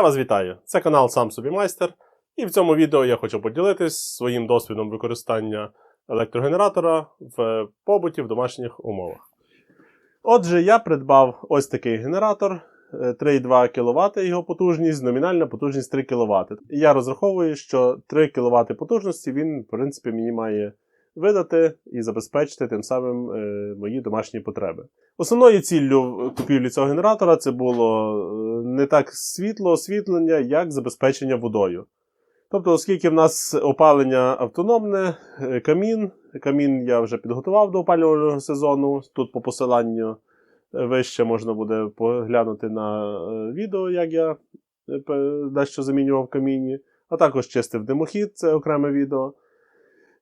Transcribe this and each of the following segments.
Я вас вітаю! Це канал Сам собі майстер, і в цьому відео я хочу поділитись своїм досвідом використання електрогенератора в побуті в домашніх умовах. Отже, я придбав ось такий генератор е, 3,2 кВт його потужність, номінальна потужність 3 кВт. Я розраховую, що 3 кВт потужності він, в принципі, мені має видати і забезпечити тим самим е, мої домашні потреби. Основною ціллю купівлі цього генератора це було е, не так світло освітлення, як забезпечення водою. Тобто, оскільки в нас опалення автономне, е, камін, камін я вже підготував до опалювального сезону. Тут по посиланню вище можна буде поглянути на відео, як я дещо замінював в каміні, а також чистив димохід, це окреме відео.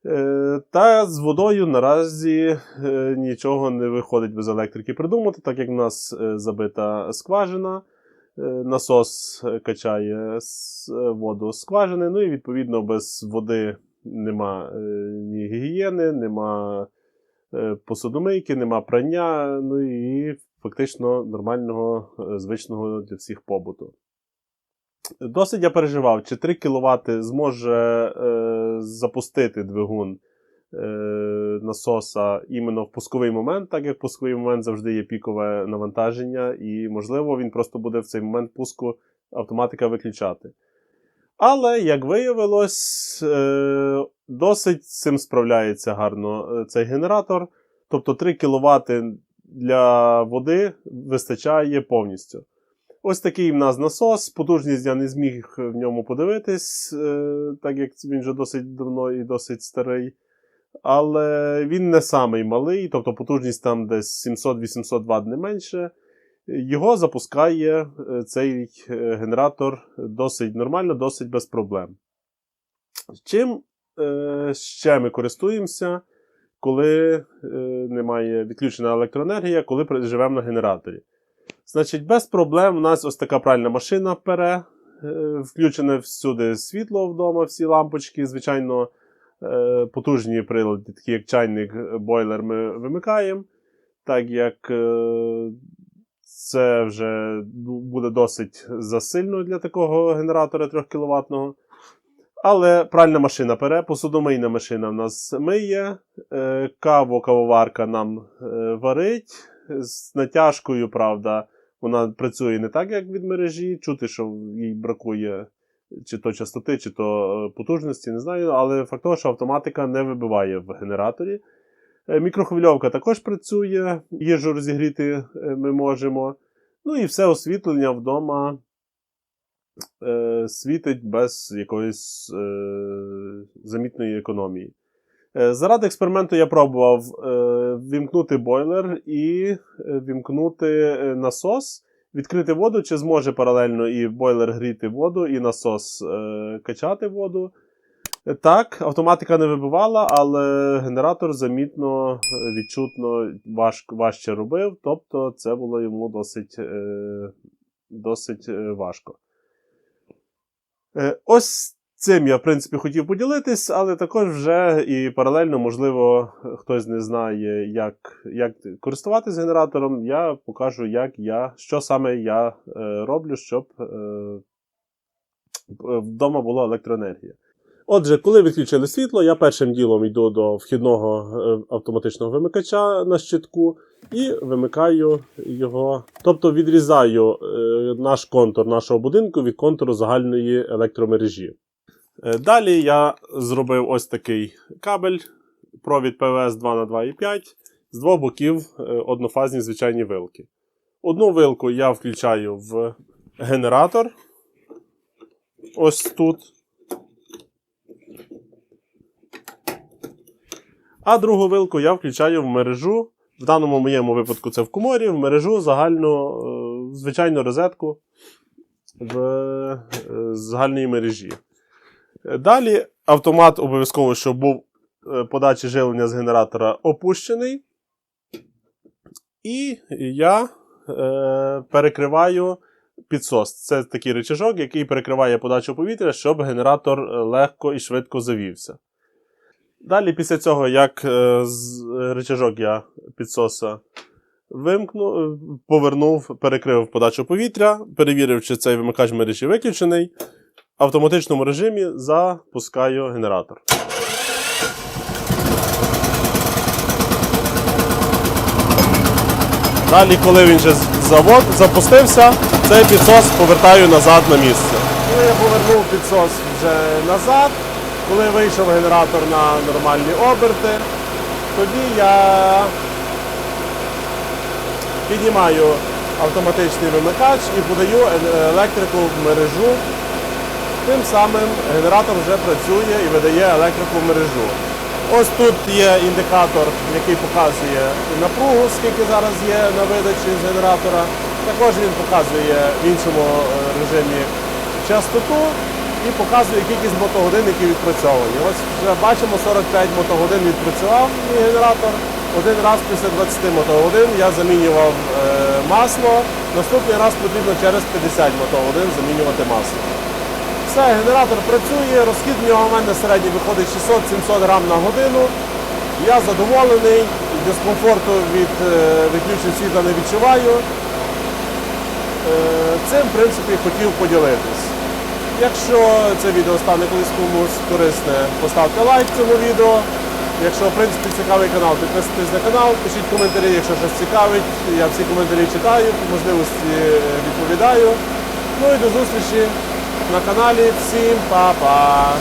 Е, Та з водою наразі е, нічого не виходить без електрики придумати, так як в нас е, забита скважина, насос качає воду з скважини, ну і відповідно без води нема ні гігієни, нема посудомийки, нема прання, ну і фактично нормального звичного для всіх побуту. Досить я переживав, чи 3 кВт зможе е, запустити двигун е, насоса іменно в пусковий момент, так як в пусковий момент завжди є пікове навантаження, і, можливо, він просто буде в цей момент пуску автоматика виключати. Але, як виявилось, е, досить цим справляється гарно е, цей генератор. Тобто 3 кВт для води вистачає повністю. Ось такий в нас насос. Потужність я не зміг в ньому подивитись, е, так як він вже досить давно і досить старий. Але він не самий малий, тобто потужність там десь 700-800 Вт не менше. Його запускає е, цей е, генератор досить нормально, досить без проблем. Чим е, ще ми користуємося, коли е, немає відключена електроенергія, коли живемо на генераторі? Значить, без проблем у нас ось така пральна машина пере. е, Включене всюди світло вдома, всі лампочки. Звичайно, е, потужні прилади, такі як чайник, е, бойлер, ми вимикаємо. Так як це вже буде досить засильно для такого генератора 3 кВт. Але пральна машина пере, посудомийна машина в нас миє, каву, кавоварка нам варить. З натяжкою, правда, вона працює не так, як від мережі. Чути, що їй бракує чи то частоти, чи то е, потужності, не знаю. Але факт того, що автоматика не вибиває в генераторі. Е, Мікрохвильовка також працює, їжу розігріти е, ми можемо. Ну і все освітлення вдома е, світить без якоїсь е, замітної економії. Е, Заради експерименту я пробував е, вімкнути бойлер і е, вімкнути насос, відкрити воду, чи зможе паралельно і бойлер гріти воду, і насос качати воду. Так, автоматика не вибивала, але генератор замітно, відчутно важ, важче робив, тобто це було йому досить, досить важко. Ось цим я, в принципі, хотів поділитись, але також вже і паралельно, можливо, хтось не знає, як, як користуватись генератором. Я покажу, як я, що саме я е, роблю, щоб е, вдома була електроенергія. Отже, коли відключили світло, я першим ділом йду до вхідного е, автоматичного вимикача на щитку і вимикаю його, тобто відрізаю е, наш контур нашого будинку від контуру загальної електромережі. Е, Далі я зробив ось такий кабель, провід ПВС 2 на 2,5 з двох боків е, однофазні звичайні вилки. Одну вилку я включаю в генератор. Ось тут. А другу вилку я включаю в мережу. В даному моєму випадку це в коморі, в мережу загальну, е, звичайну розетку в загальній мережі. Е, Далі автомат обов'язково, щоб був е, подачі живлення з генератора опущений. І я е, перекриваю підсос. Це такий рычажок, який перекриває подачу повітря, щоб генератор е, легко і швидко завівся. Далі, після цього, як е, з рычажок я підсоса вимкнув, повернув, перекрив подачу повітря, перевірив, чи цей вимикач мережі виключений. Автоматичному режимі запускаю генератор. Далі, коли він вже завод запустився, цей підсос повертаю назад на місце. Коли я повернув підсос вже назад, коли вийшов генератор на нормальні оберти, тоді я піднімаю автоматичний вимикач і подаю електрику в мережу. Тим самим генератор вже працює і видає електрику в мережу. Ось тут є індикатор, який показує напругу, скільки зараз є на видачі з генератора. Також він показує в іншому е, режимі частоту і показує кількість мотогодин, які відпрацьовані. Ось вже бачимо 45 мотогодин відпрацював мій генератор. Один раз після 20 мотогодин я замінював е, масло. Наступний раз потрібно через 50 мотогодин замінювати масло. Все, генератор працює, розхід в нього в мене середній виходить 600-700 грам на годину. Я задоволений, дискомфорту від е, відключень світла не відчуваю. Е, Цим, в принципі, хотів поділитись. Якщо це відео стане колись комусь корисне, поставте лайк цьому відео. Якщо, в принципі, цікавий канал, підписуйтесь на канал, пишіть коментарі, якщо щось цікавить. Я всі коментарі читаю, можливості е, відповідаю. Ну і до зустрічі на каналі. Всім па-па!